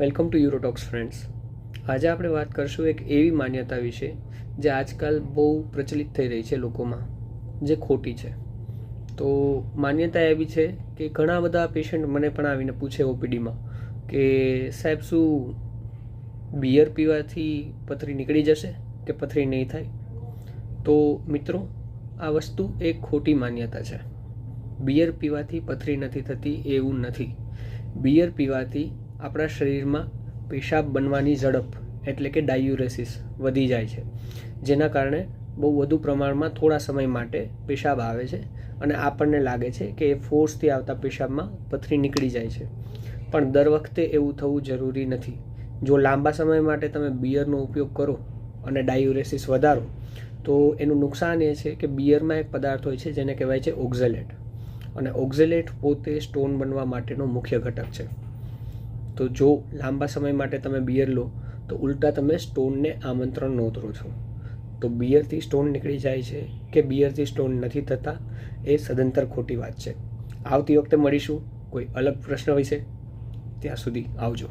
Welcome to યુરોટોક્સ friends આજે આપણે વાત કરશું એક એવી માન્યતા વિશે જે આજકાલ બહુ પ્રચલિત થઈ રહી છે લોકોમાં, જે ખોટી છે. તો માન્યતા એવી છે કે ઘણા બધા પેશન્ટ મને પણ આવીને પૂછે ઓપીડીમાં કે સાહેબ શું બિયર પીવાથી પથરી નીકળી જશે કે પથરી નહીં થાય? તો મિત્રો, આ વસ્તુ એક ખોટી માન્યતા છે. બિયર પીવાથી પથરી નથી થતી એવું નથી. બિયર પીવાથી આપણા શરીરમાં પેશાબ બનવાની ઝડપ, એટલે કે ડાયુરેસિસ, વધી જાય છે. જેના કારણે બહુ વધુ પ્રમાણમાં થોડા સમય માટે પેશાબ આવે છે અને આપણને લાગે છે કે એ ફોર્સથી આવતા પેશાબમાં પથરી નીકળી જાય છે. પણ દર વખતે એવું થવું જરૂરી નથી. જો લાંબા સમય માટે તમે બિયરનો ઉપયોગ કરો અને ડાયુરેસિસ વધારો, તો એનું નુકસાન એ છે કે બિયરમાં એક પદાર્થ હોય છે જેને કહેવાય છે ઓક્ઝેલેટ. અને ઓક્ઝેલેટ પોતે સ્ટોન બનવા માટેનો મુખ્ય ઘટક છે. તો જો લાંબા સમય માટે તમે બિયર લો, તો ઉલટા તમે સ્ટોનને આમંત્રણ નોતરો છો. તો બિયરથી સ્ટોન નીકળી જાય છે કે બિયરથી સ્ટોન નથી થતા, એ સદંતર ખોટી વાત છે. આવતી વખતે મળીશું કોઈ અલગ પ્રશ્ન વિશે. ત્યાં સુધી આવજો.